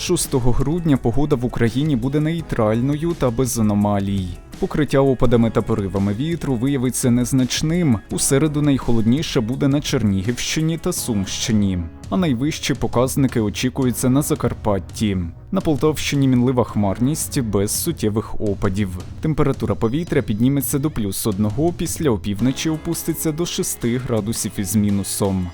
6 грудня погода в Україні буде нейтральною та без аномалій. Покриття опадами та поривами вітру виявиться незначним. У середу найхолодніше буде на Чернігівщині та Сумщині, а найвищі показники очікуються на Закарпатті. На Полтавщині мінлива хмарність без суттєвих опадів. Температура повітря підніметься до плюс одного, після опівночі опуститься до 6 градусів із мінусом.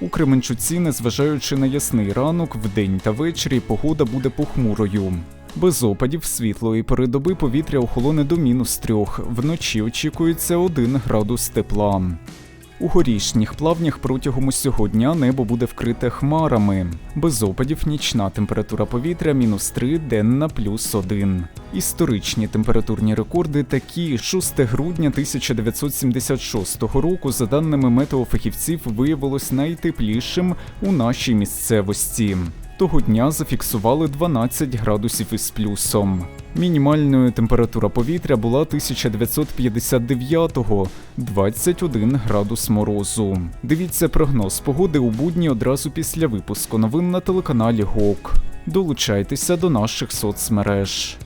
У Кременчуці, незважаючи на ясний ранок, вдень та ввечері погода буде похмурою. Без опадів світлої передоби доби повітря охолоне до мінус трьох. Вночі очікується 1 градус тепла. У горішніх плавнях протягом усього дня небо буде вкрите хмарами. Без опадів нічна температура повітря мінус 3, денна плюс 1. Історичні температурні рекорди такі 6 грудня 1976 року, за даними метеофахівців, виявилось найтеплішим у нашій місцевості. Того дня зафіксували 12 градусів із плюсом. Мінімальною температура повітря була 1959-го – 21 градус морозу. Дивіться прогноз погоди у будні одразу після випуску новин на телеканалі ГОК. Долучайтеся до наших соцмереж.